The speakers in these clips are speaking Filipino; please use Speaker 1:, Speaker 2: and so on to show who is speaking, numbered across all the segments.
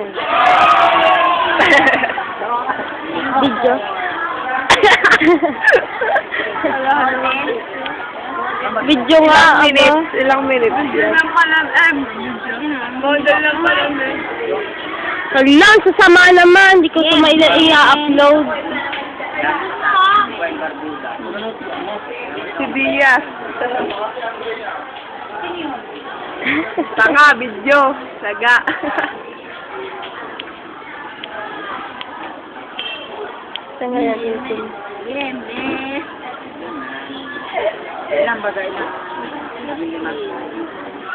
Speaker 1: Video. Video nga,
Speaker 2: Ilang minutes?
Speaker 1: aba.
Speaker 2: Ilang minutes?
Speaker 3: lang pala, eh, model lang pala.
Speaker 1: Hala, ang sasama naman. Hindi ko ito may i-upload.
Speaker 2: Si Diaz. Tanga, video. Saga.
Speaker 1: Nga natin ito?
Speaker 3: Ilang bagay na.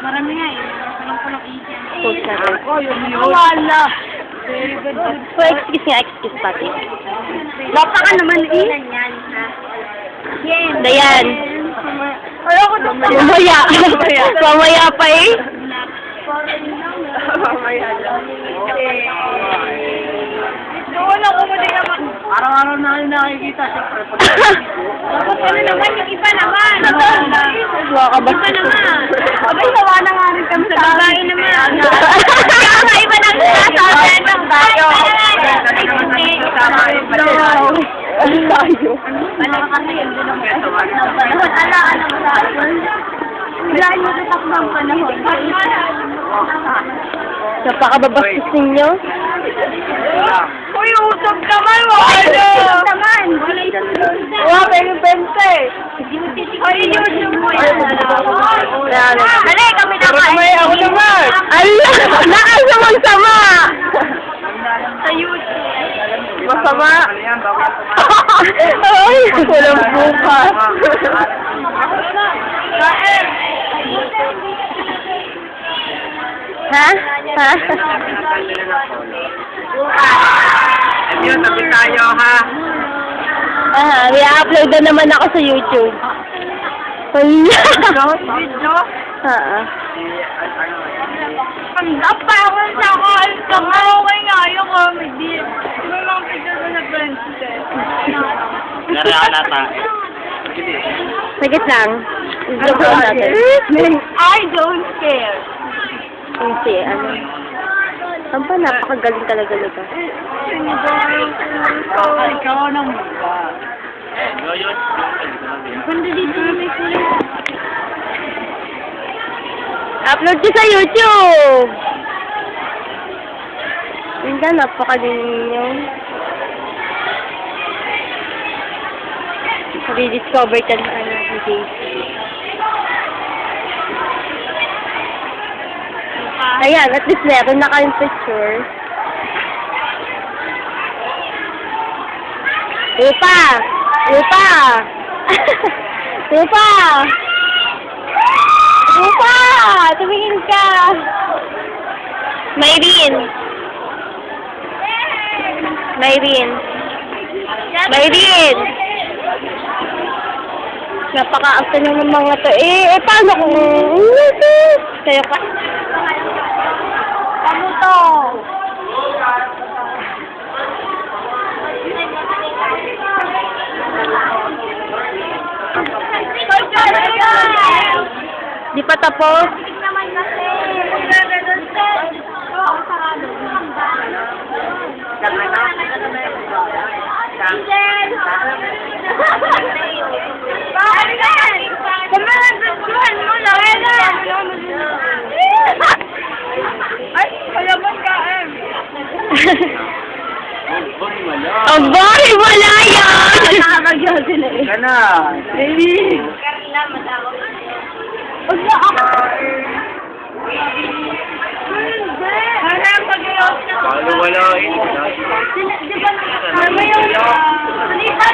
Speaker 3: Marami nga eh. Walang ko lang iyan.
Speaker 1: Post natin.
Speaker 2: Oh, yung
Speaker 3: Wala. Very good.
Speaker 1: So, excuse nga, excuse pati.
Speaker 3: Baka ka naman eh. Yan, ha? Yan.
Speaker 1: Dayan.
Speaker 3: Ayoko na
Speaker 1: Mamaya. Mamaya pa eh.
Speaker 2: Mamaya lang.
Speaker 3: Wala ko mo din naman.
Speaker 2: Araw-araw na kayo nakikita.
Speaker 3: Tapos ano naman, yung iba naman.
Speaker 1: Mga kabas.
Speaker 3: Iba naman. Abay, sawa na nga rin kami sa babae naman. Kaya iba lang ng tayo.
Speaker 1: Ang layo.
Speaker 3: Wala kasi yun din ang panahon. Ala, alam mo sa akin. Wala yung tatak ng panahon.
Speaker 1: Napakababastos ninyo.
Speaker 3: Uy, usap naman, wala! naman! Wala yung
Speaker 2: Wala pa yung bente.
Speaker 3: Ay, YouTube mo yan. Dali, kami na
Speaker 2: Pero may ako naman.
Speaker 1: Ala! Nakasamang sama!
Speaker 3: Sa YouTube.
Speaker 2: Masama.
Speaker 1: Ay, walang bukas. ha? Ha?
Speaker 2: Tayo ha.
Speaker 1: Ah, may upload na naman ako sa YouTube. Hala!
Speaker 2: Video?
Speaker 1: Ah,
Speaker 3: Ang dapa ako sa call. Kama okay nga comedy. May mga picture ko sa friends ko.
Speaker 2: Narakalata.
Speaker 1: Sagit lang. I-vlog lang natin.
Speaker 3: I don't care.
Speaker 1: Kasi, ano. Ang pa, napakagaling talaga nito.
Speaker 2: Ikaw nang mukha.
Speaker 3: Ganda dito na may.
Speaker 1: Upload ko sa YouTube! Hindi, napakagaling ninyo. Rediscover ka na ano, ni Casey. Ayan, at least meron na kayong picture. Rupa! Rupa! Rupa! Rupa! Tumingin ka! Mayrin! Mayrin! Mayrin! Napaka-after na ng mga to. Eh, eh, paano kung... Kaya ka?
Speaker 3: Ano to?
Speaker 1: Di pa tapos?
Speaker 3: Angel! Bakit? Kumagustuhan mo lang. Ay, palabas ka, em.
Speaker 1: Abay, wala yan!
Speaker 3: Nakakagyan sila eh.
Speaker 2: Kana.
Speaker 1: Baby!
Speaker 3: Carla, matawag. Huwag na ako. Hindi. Parang pag-ios na.
Speaker 2: Paano wala eh?
Speaker 3: Di ba, ano. Salita